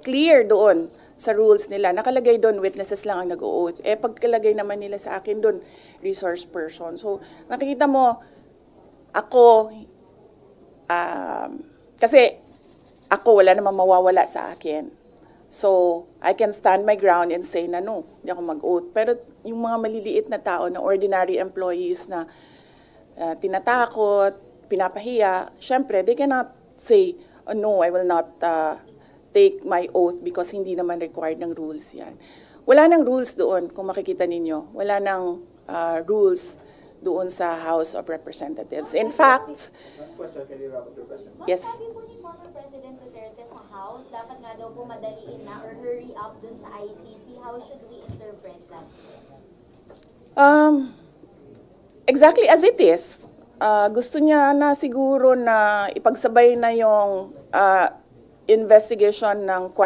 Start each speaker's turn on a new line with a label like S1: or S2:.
S1: clear doon sa rules nila. Nakalagay doon, witnesses lang ang nag-oath. Eh, pagkalagay naman nila sa akin doon, resource person. So, makikita mo, ako, um, kasi ako, wala namang mawawala sa akin. So, I can stand my ground and say na no, hindi ako mag-oath. Pero yung mga maliliit na tao, na ordinary employees na uh, tinatakot, pinapahiya, syempre, they cannot say, oh, no, I will not uh, take my oath because hindi naman required ng rules yan. Wala nang rules doon, kung makikita ninyo. Wala nang uh, rules doon sa House of Representatives. In fact,
S2: Last question, can you wrap up your question?
S3: Ang
S1: Yes.
S3: sabi po ni former President Duterte sa House, dapat nga daw po madaliin na or hurry up dun sa ICC. How should we interpret that?
S1: Um, exactly as it is. Uh, gusto niya na siguro na ipagsabay na yung uh, investigation ng